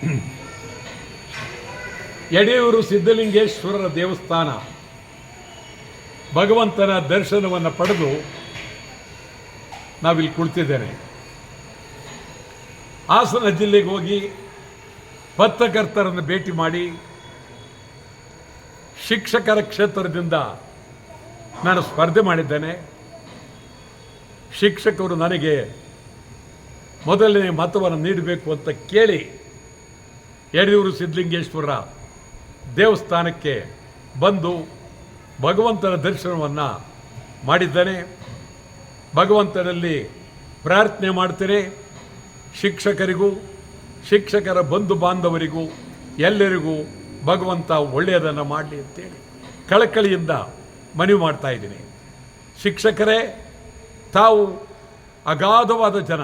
ಯಡಿಯೂರು ಸಿದ್ಧಲಿಂಗೇಶ್ವರರ ದೇವಸ್ಥಾನ ಭಗವಂತನ ದರ್ಶನವನ್ನು ಪಡೆದು ನಾವಿಲ್ಲಿ ಕುಳಿತಿದ್ದೇನೆ. ಹಾಸನ ಜಿಲ್ಲೆಗೆ ಹೋಗಿ ಪತ್ರಕರ್ತರನ್ನು ಭೇಟಿ ಮಾಡಿ ಶಿಕ್ಷಕರ ಕ್ಷೇತ್ರದಿಂದ ನಾನು ಸ್ಪರ್ಧೆ ಮಾಡಿದ್ದೇನೆ. ಶಿಕ್ಷಕರು ನನಗೆ ಮೊದಲನೇ ಮತವನ್ನು ನೀಡಬೇಕು ಅಂತ ಕೇಳಿ ಯಡಿಯೂರು ಸಿದ್ಧಲಿಂಗೇಶ್ವರ ದೇವಸ್ಥಾನಕ್ಕೆ ಬಂದು ಭಗವಂತನ ದರ್ಶನವನ್ನು ಮಾಡಿದ್ದಾನೆ. ಭಗವಂತನಲ್ಲಿ ಪ್ರಾರ್ಥನೆ ಮಾಡ್ತೇನೆ. ಶಿಕ್ಷಕರಿಗೂ, ಶಿಕ್ಷಕರ ಬಂಧು ಬಾಂಧವರಿಗೂ, ಎಲ್ಲರಿಗೂ ಭಗವಂತ ಒಳ್ಳೆಯದನ್ನು ಮಾಡಲಿ ಅಂತೇಳಿ ಕಳಕಳಿಯಿಂದ ಮನವಿ ಮಾಡ್ತಾ ಇದ್ದೀನಿ. ಶಿಕ್ಷಕರೇ, ತಾವು ಅಗಾಧವಾದ ಜನ,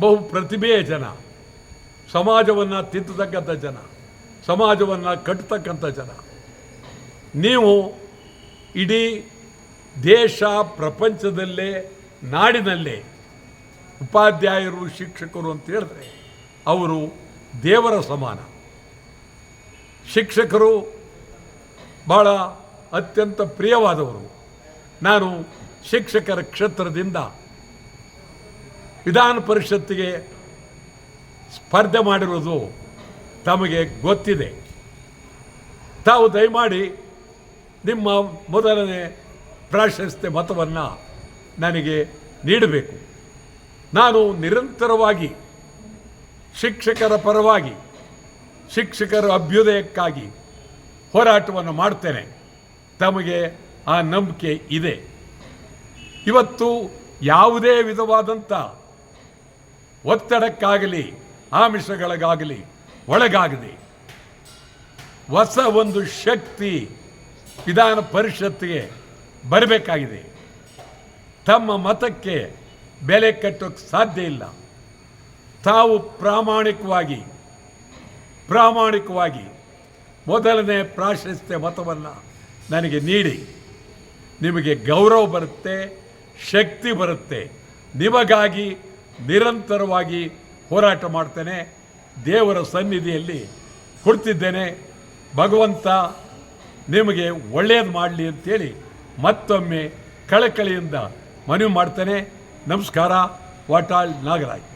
ಬಹು ಪ್ರತಿಭೆಯ ಜನ. ಸಮಾಜವನ್ನು ತಿದ್ದತಕ್ಕಂಥ ಜನ, ಸಮಾಜವನ್ನು ಕಟ್ಟತಕ್ಕಂಥ ಜನ. ನೀವು ಇಡೀ ದೇಶ ಪ್ರಪಂಚದಲ್ಲೇ, ನಾಡಿನಲ್ಲೇ ಉಪಾಧ್ಯಾಯರು, ಶಿಕ್ಷಕರು ಅಂತ ಹೇಳಿದ್ರೆ ಅವರು ದೇವರ ಸಮಾನ. ಶಿಕ್ಷಕರು ಬಹಳ ಅತ್ಯಂತ ಪ್ರಿಯವಾದವರು. ನಾನು ಶಿಕ್ಷಕರ ಕ್ಷೇತ್ರದಿಂದ ವಿಧಾನ ಪರಿಷತ್ತಿಗೆ ಸ್ಪರ್ಧೆ ಮಾಡಿರುವುದು ತಮಗೆ ಗೊತ್ತಿದೆ. ತಾವು ದಯಮಾಡಿ ನಿಮ್ಮ ಮೊದಲನೇ ಪ್ರಾಶಸ್ತ್ಯ ಮತವನ್ನು ನನಗೆ ನೀಡಬೇಕು. ನಾನು ನಿರಂತರವಾಗಿ ಶಿಕ್ಷಕರ ಪರವಾಗಿ ಶಿಕ್ಷಕರ ಅಭ್ಯುದಯಕ್ಕಾಗಿ ಹೋರಾಟವನ್ನು ಮಾಡ್ತೇನೆ. ತಮಗೆ ಆ ನಂಬಿಕೆ ಇದೆ. ಇವತ್ತು ಯಾವುದೇ ವಿಧವಾದಂಥ ಒತ್ತಡಕ್ಕಾಗಲಿ ಆಮಿಷಗಳಿಗಾಗಲಿ, ಒಳಗಾಗಲಿ. ಹೊಸ ಒಂದು ಶಕ್ತಿ ವಿಧಾನ ಪರಿಷತ್ತಿಗೆ ಬರಬೇಕಾಗಿದೆ. ತಮ್ಮ ಮತಕ್ಕೆ ಬೆಲೆ ಕಟ್ಟೋಕ್ಕೆ ಸಾಧ್ಯ ಇಲ್ಲ. ತಾವು ಪ್ರಾಮಾಣಿಕವಾಗಿ ಪ್ರಾಮಾಣಿಕವಾಗಿ ಮೊದಲನೇ ಪ್ರಾಶಸ್ತ್ಯ ಮತವನ್ನು ನನಗೆ ನೀಡಿ. ನಿಮಗೆ ಗೌರವ ಬರುತ್ತೆ, ಶಕ್ತಿ ಬರುತ್ತೆ. ನಿಮಗಾಗಿ ನಿರಂತರವಾಗಿ ಹೋರಾಟ ಮಾಡ್ತೇನೆ, ದೇವರ ಸನ್ನಿಧಿಯಲ್ಲಿ ಕೊಡ್ತಿದ್ದೇನೆ ಭಗವಂತ ನಿಮಗೆ ಒಳ್ಳೆಯದು ಮಾಡಲಿ ಅಂತೇಳಿ ಮತ್ತೊಮ್ಮೆ ಕಳಕಳಿಯಿಂದ ಮನವಿ ಮಾಡ್ತೇನೆ. ನಮಸ್ಕಾರ, ವಾಟಾಳ್ ನಾಗರಾಜ್